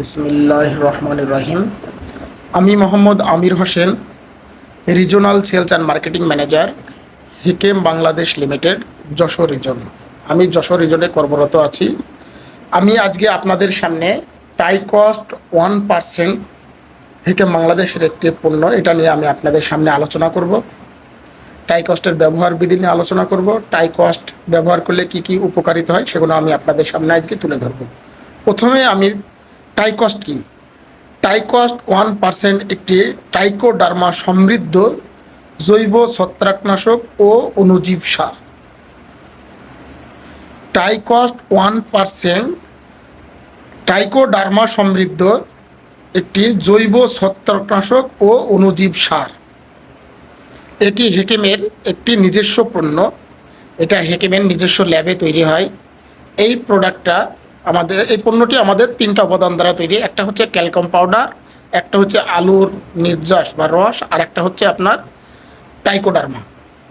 বিসমিল্লাহ রহমান রাহিম আমি Mohammad Amir Hossain, regional sales and marketing manager, Hikem Bangladesh limited, Jessore region আমি যশোর রিজনে কর্মরত আছি। আমি আজকে আপনাদের সামনে টাই কস্ট ওয়ান পার্সেন্ট হিকেম বাংলাদেশের একটি পণ্য, এটা নিয়ে আমি আপনাদের সামনে আলোচনা করব। টাই কস্টের ব্যবহার বিধি নিয়ে আলোচনা করব। টাই কস্ট ব্যবহার করলে কি কি উপকারিতা হয়, সেগুলো আমি আপনাদের সামনে আজকে তুলে ধরব। প্রথমে আমি টাইকস্ট কি? টাইকস্ট ওয়ান পার্সেন্ট একটি টাইকোডার্মা সমৃদ্ধ জৈব ছত্রাকনাশক ও অনুজীব সার। টাইকস্ট ওয়ান পার্সেন্ট টাইকোডার্মা সমৃদ্ধ একটি জৈব ছত্রাকনাশক ও অনুজীব সার। এটি হেকেমের একটি নিজস্ব পণ্য। এটা হেকেমের নিজস্ব ল্যাবে তৈরি হয়। এই প্রোডাক্টটা আমাদের, এই পণ্যটি আমাদের তিনটা উপাদান দ্বারা তৈরি। একটা হচ্ছে ক্যালকম পাউডার, একটা হচ্ছে আলুর নির্যাস বা রস, আর একটা হচ্ছে আপনার টাইকোডার্মা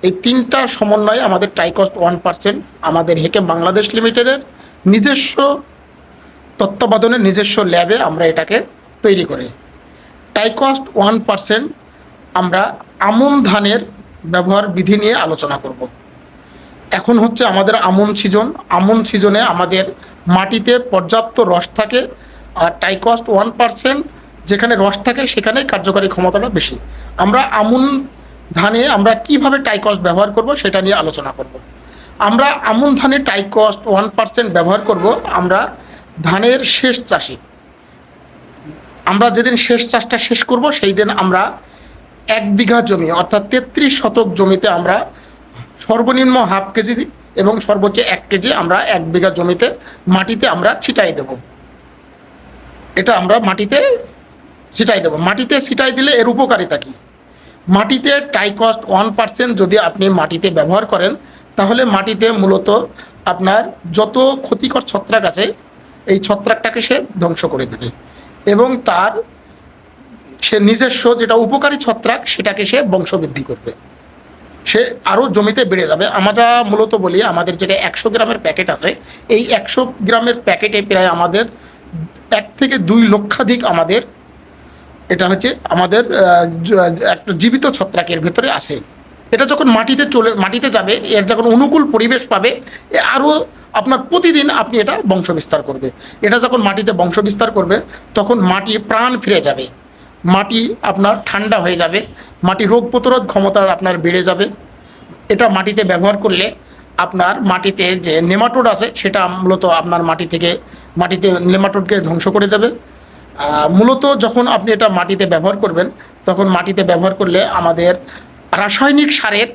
এই তিনটা সমন্বয়ে আমাদের টাইকস্ট ওয়ান পার্সেন্ট আমাদের হেকে বাংলাদেশ লিমিটেডের নিজস্ব তত্ত্বাবধানের নিজস্ব ল্যাবে আমরা এটাকে তৈরি করি। টাইকস্ট ওয়ান পার্সেন্ট আমরা আমন ধানের ব্যবহার বিধি নিয়ে আলোচনা করব। এখন হচ্ছে আমাদের আমন সিজন আমন সিজনে আমাদের মাটিতে পর্যাপ্ত রস থাকে আর টাইকস্ট ওয়ান পার্সেন্ট যেখানে রস থাকে সেখানেই কার্যকারী ক্ষমতাটা বেশি। আমরা আমন ধানে আমরা কীভাবে টাইকস্ট ব্যবহার করব সেটা নিয়ে আলোচনা করব। আমরা আমন ধানে টাইকস্ট ওয়ান পার্সেন্ট ব্যবহার করব আমরা ধানের শেষ চাষে। আমরা যেদিন শেষ চাষটা শেষ করব সেই দিন আমরা এক বিঘা জমি অর্থাৎ তেত্রিশ শতক জমিতে আমরা সর্বনিম্ন হাফ কেজি এবং সর্বোচ্চ এক কেজি আমরা এক বিঘা জমিতে মাটিতে আমরা ছিটাই দেব। এটা আমরা মাটিতে ছিটাই দেব। মাটিতে ছিটাই দিলে এর উপকারিতা কি? মাটিতে টাইকস্ট ওয়ান পার্সেন্ট যদি আপনি মাটিতে ব্যবহার করেন, তাহলে মাটিতে মূলত আপনার যত ক্ষতিকর ছত্রাক আছে, এই ছত্রাকটাকে সে ধ্বংস করে দেবে এবং তার সে নিজস্ব যেটা উপকারী ছত্রাক, সেটাকে সে বংশবৃদ্ধি করবে। সে আরও জমিতে বেড়ে যাবে। আমরা মূলত বলি আমাদের যেটা একশো গ্রামের প্যাকেট আছে, এই একশো গ্রামের প্যাকেটে প্রায় আমাদের এক থেকে দুই লক্ষাধিক আমাদের এটা হচ্ছে আমাদের একটা জীবিত ছত্রাকের ভেতরে আছে। এটা যখন মাটিতে চলে, মাটিতে যাবে, এর যখন অনুকূল পরিবেশ পাবে আরও আপনার প্রতিদিন আপনি এটা বংশবিস্তার করবে। এটা যখন মাটিতে বংশবিস্তার করবে, তখন মাটি প্রাণ ফিরে যাবে। মাটি আপনার ঠান্ডা হয়ে যাবে, মাটি রোগ প্রতিরোধ ক্ষমতা আপনার বেড়ে যাবে। এটা মাটিতে ব্যবহার করলে আপনার মাটিতে যে নেমাটোড আছে, সেটা মূলত আপনার মাটি থেকে, মাটিতে নেমাটোডকে ধ্বংস করে দেবে। মূলত যখন আপনি এটা মাটিতে ব্যবহার করবেন, তখন মাটিতে ব্যবহার করলে আমাদের রাসায়নিক সারের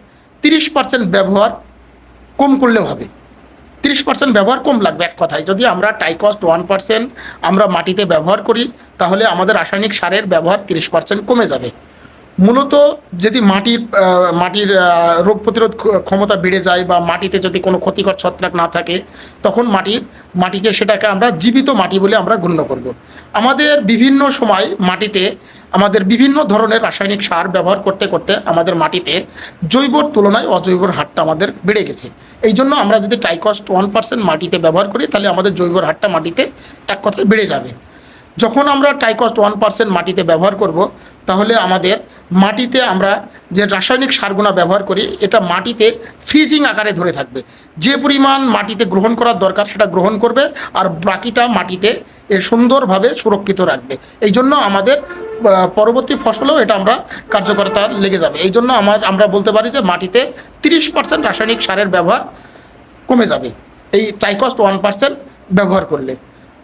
তিরিশ পার্সেন্ট ব্যবহার কম করলেও হবে। তিরিশ পার্সেন্ট ব্যবহার কম লাগবে এক কথায়। যদি আমরা টাইকস্ট ওয়ান পার্সেন্ট আমরা মাটিতে ব্যবহার করি, তাহলে আমাদের রাসায়নিক সারের ব্যবহার তিরিশ পার্সেন্ট কমে যাবে। মূলত যদি মাটির মাটির রোগ প্রতিরোধ ক্ষমতা বেড়ে যায় বা মাটিতে যদি কোনো ক্ষতিকর ছত্রাক না থাকে, তখন মাটির, মাটিকে সেটাকে আমরা জীবিত মাটি বলে আমরা গণ্য করব। আমাদের বিভিন্ন সময় মাটিতে আমাদের বিভিন্ন ধরনের রাসায়নিক সার ব্যবহার করতে করতে আমাদের মাটিতে জৈবর তুলনায় অজৈবর হারটা আমাদের বেড়ে গেছে। এই জন্য আমরা যদি টাইকস্ট ওয়ান পার্সেন্ট মাটিতে ব্যবহার করি, তাহলে আমাদের জৈবর হারটা মাটিতে এক কথায় বেড়ে যাবে। যখন আমরা টাইকস্ট ওয়ান পার্সেন্ট মাটিতে ব্যবহার করব, তাহলে আমাদের মাটিতে আমরা যে রাসায়নিক সারগুলো ব্যবহার করি, এটা মাটিতে ফ্রিজিং আকারে ধরে থাকবে। যে পরিমাণ মাটিতে গ্রহণ করার দরকার, সেটা গ্রহণ করবে আর বাকিটা মাটিতে এ সুন্দরভাবে সুরক্ষিত রাখবে। এই জন্য আমাদের পরবর্তী ফসলেও এটা আমরা কার্যকরতা লেগে যাবে। এই জন্য আমার, আমরা বলতে পারি যে মাটিতে তিরিশ পার্সেন্ট রাসায়নিক সারের ব্যবহার কমে যাবে। এই টাইকস্ট ওয়ান পার্সেন্ট ব্যবহার করলে।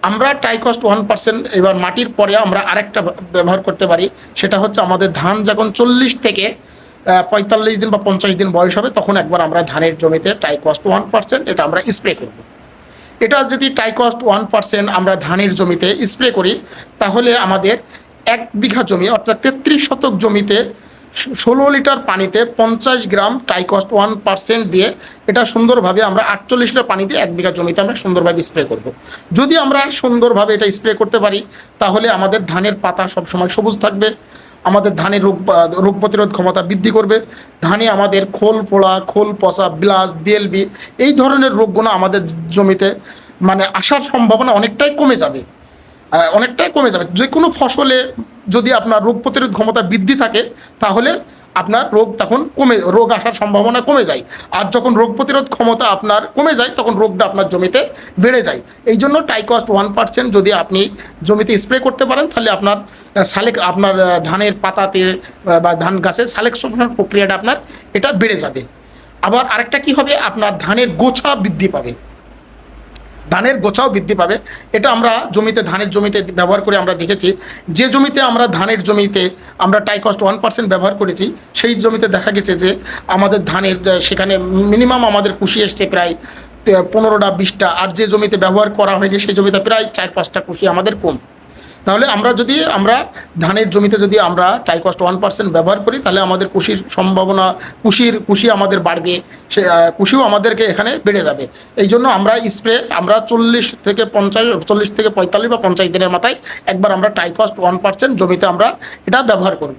আমরা টাইকস্ট ওয়ান পার্সেন্ট এবার মাটির পরে আমরা আরেকটা ব্যবহার করতে পারি, সেটা হচ্ছে আমাদের ধান যখন চল্লিশ থেকে পঁয়তাল্লিশ দিন বা পঞ্চাশ দিন বয়স হবে, তখন একবার আমরা ধানের জমিতে টাইকস্ট ওয়ান পার্সেন্ট এটা আমরা স্প্রে করব। এটা যদি টাইকস্ট ওয়ান পার্সেন্ট আমরা ধানের জমিতে স্প্রে করি, তাহলে আমাদের এক বিঘা জমি, অর্থাৎ তেত্রিশ শতক জমিতে ষোলো লিটার পানিতে পঞ্চাশ গ্রাম টাইকস্ট ওয়ান পার্সেন্ট দিয়ে এটা সুন্দরভাবে আমরা আটচল্লিশ লিটার পানিতে এক বিঘা জমিতে আমরা সুন্দরভাবে স্প্রে করব। যদি আমরা সুন্দরভাবে এটা স্প্রে করতে পারি, তাহলে আমাদের ধানের পাতা সবসময় সবুজ থাকবে, আমাদের ধানের রোগ রোগ প্রতিরোধ ক্ষমতা বৃদ্ধি করবে, ধানে আমাদের খোল পোড়া, খোল পচা, ব্লাস বিএলবি এই ধরনের রোগগুলো আমাদের জমিতে মানে আসার সম্ভাবনা অনেকটাই কমে যাবে অনেকটাই কমে যাবে যে কোনো ফসলে যদি আপনার রোগ প্রতিরোধ ক্ষমতা বৃদ্ধি থাকে, তাহলে আপনার রোগ তখন কমে, রোগ আসার সম্ভাবনা কমে যায়। আর যখন রোগ প্রতিরোধ ক্ষমতা আপনার কমে যায়, তখন রোগটা আপনার জমিতে বেড়ে যায়। এই জন্য টাইকস্ট ওয়ান পার্সেন্ট যদি আপনি জমিতে স্প্রে করতে পারেন, তাহলে আপনার সালেক আপনার ধানের পাতাতে, বা ধান গাছের সালেকশন প্রক্রিয়াটা আপনার, এটা বেড়ে যাবে। আবার আরেকটা কি হবে? আপনার ধানের গোছা বৃদ্ধি পাবে। ধানের গোছাও বৃদ্ধি পাবে। এটা আমরা জমিতে ধানের জমিতে ব্যবহার করে আমরা দেখেছি। যে জমিতে আমরা ধানের জমিতে আমরা টাইকস্ট ওয়ান পার্সেন্ট ব্যবহার করেছি, সেই জমিতে দেখা গেছে যে আমাদের ধানের সেখানে মিনিমাম আমাদের কুশি এসছে প্রায় পনেরোটা, বিশটা, আর যে জমিতে ব্যবহার করা হয়নি, সেই জমিতে প্রায় চার পাঁচটা কুশি আমাদের কম। তাহলে আমরা যদি, আমরা ধানের জমিতে যদি আমরা টাইকস্ট ওয়ান পার্সেন্ট ব্যবহার করি, তাহলে আমাদের কুশির সম্ভাবনা, কুশির, কুশি আমাদের বাড়বে, সে কুশিও আমাদেরকে এখানে বেড়ে যাবে। এই জন্য আমরা স্প্রে আমরা চল্লিশ থেকে পঞ্চাশ, চল্লিশ থেকে পঁয়তাল্লিশ বা পঞ্চাশ দিনের মাথায় একবার আমরা টাইকস্ট ওয়ান পার্সেন্ট জমিতে আমরা এটা ব্যবহার করব।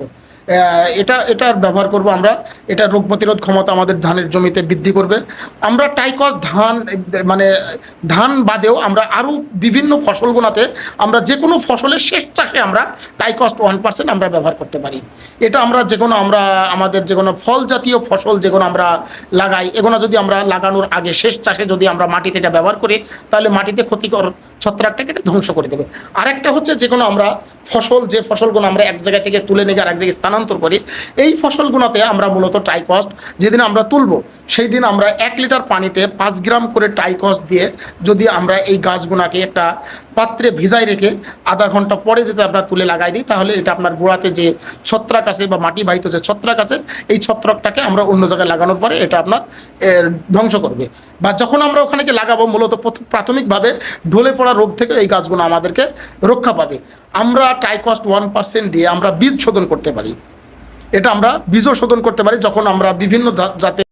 এটা এটার ব্যবহার করব আমরা। এটা রোগ প্রতিরোধ ক্ষমতা আমাদের ধানের জমিতে বৃদ্ধি করবে। আমরা টাইকস ধান মানে ধান বাদেও আমরা আরও বিভিন্ন ফসলগুলোতে আমরা যে কোনো ফসলের শেষ চাষে আমরা টাইকস্ট ওয়ান পার্সেন্ট আমরা ব্যবহার করতে পারি। এটা আমরা যে কোনো, আমরা আমাদের যে কোনো ফল জাতীয় ফসল যেগুলো আমরা লাগাই, এগুলো যদি আমরা লাগানোর আগে শেষ চাষে যদি আমরা মাটিতে এটা ব্যবহার করি, তাহলে মাটিতে ক্ষতিকর ছত্রাকটাকে এটা ধ্বংস করে দেবে। আরেকটা হচ্ছে যে কোনো আমরা ফসল, যে ফসলগুলো আমরা এক জায়গা থেকে তুলে নিয়ে আরেক জায়গায় স্থানান্তর করি, এই ফসলগুলোতে আমরা মূলত টাইকস্ট যেদিন আমরা তুলব সেই দিন আমরা এক লিটার পানিতে পাঁচ গ্রাম করে টাইকস্ট দিয়ে যদি আমরা এই গাছগুলোকে একটা পাত্রে ভিজাই রেখে আধা ঘণ্টা পরে যদি আমরা তুলে লাগাই দিই, তাহলে এটা আপনার গোড়াতে যে ছত্রাক আছে বা মাটি বাহিত যে ছত্রাক আছে, এই ছত্রাকটাকে আমরা অন্য জায়গায় লাগানোর পরে এটা আপনার ধ্বংস করবে। বা যখন আমরা ওখানে গিয়ে লাগাবো, মূলত প্রথম- প্রাথমিকভাবে ঢলে পড়া রোগ থেকে এই গাছগুলো আমাদেরকে রক্ষা পাবে। আমরা টাইকস্ট ওয়ান পার্সেন্ট দিয়ে আমরা বীজ শোধন করতে পারি। এটা আমরা বীজও শোধন করতে পারি, যখন আমরা বিভিন্ন জাতের